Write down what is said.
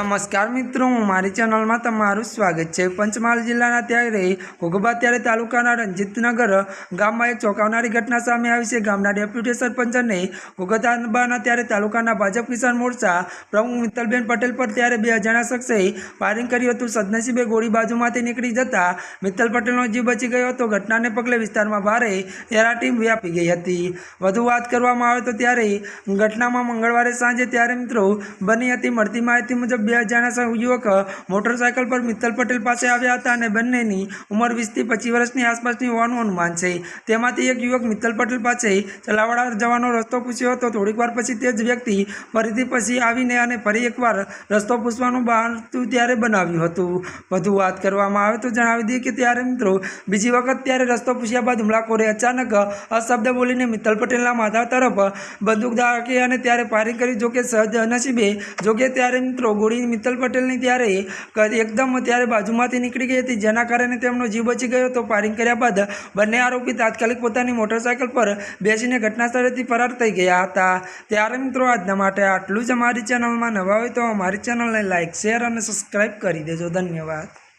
નમસ્કાર મિત્રો મારી ચેનલમાં તમારું સ્વાગત છે. પંચમહાલ જિલ્લાના ત્યારે ઘોઘબા ત્યારે તાલુકાના રંજીતનગર ગામમાં એક ચોંકાવનારી ઘટના સામે આવી છે. ગામના ડેપ્યુટી સરપંચ અને ત્યારે તાલુકાના ભાજપ કિસાન મોરચા પ્રમુખ મિત્તલબેન પટેલ પર ત્યારે બે અજાણ્યા શખ્સે ફાયરિંગ કર્યું હતું. સદનસીબે ગોળી બાજુમાંથી નીકળી જતા મિત્તલ પટેલનો જીવ બચી ગયો હતો. ઘટનાને પગલે વિસ્તારમાં ભારે એરાટી વ્યાપી ગઈ હતી. વધુ વાત કરવામાં આવે તો ત્યારે ઘટનામાં મંગળવારે સાંજે ત્યારે મિત્રો બની હતી. મળતી માહિતી મુજબ બે અજાણ્યા યુવક મોટરસાયકલ પર મિત્તલ પટેલ પાસે આવ્યા હતા અને બંનેની ઉંમર વીસથી પચીસ વર્ષની આસપાસની હોવાનું અનુમાન છે. તેમાંથી એક યુવક મિત્તલ પટેલ પાસે ચલાવાડા જવાનો રસ્તો પૂછ્યો હતો. થોડીક વાર પછી તે જ વ્યક્તિ ફરીથી પછી આવીને અને ફરી એકવાર રસ્તો પૂછવાનું બહારતું ત્યારે બનાવ્યું હતું. વધુ વાત કરવામાં આવે તો જણાવી દઈએ કે ત્યારે મિત્રો બીજી વખત ત્યારે રસ્તો પૂછ્યા બાદ હુમલાખોરે અચાનક અશબ્દ બોલીને મિત્તલ પટેલના માથા તરફ બંદૂક દાખી અને ત્યારે ફાયરિંગ કરી જોકે સહજ નસીબે જોકે ત્યારે મિત્રો ગોળી મિત્તલ પટેલની ત્યારે એકદમ ત્યારે બાજુમાંથી નીકળી ગઈ હતી. જેના કારણે તેમનો જીવ બચી ગયો તો ફાયરિંગ કર્યા બાદ બંને આરોપી તાત્કાલિક પોતાની મોટરસાયકલ પર બેસીને ઘટના સ્થળેથી ફરાર થઈ ગયા હતા. ત્યારે મિત્રો, આજના માટે આટલું જ અમારી ચેનલમાં નવા હોય તો અમારી ચેનલને લાઇક શેર અને સબસ્ક્રાઈબ કરી દેજો. ધન્યવાદ.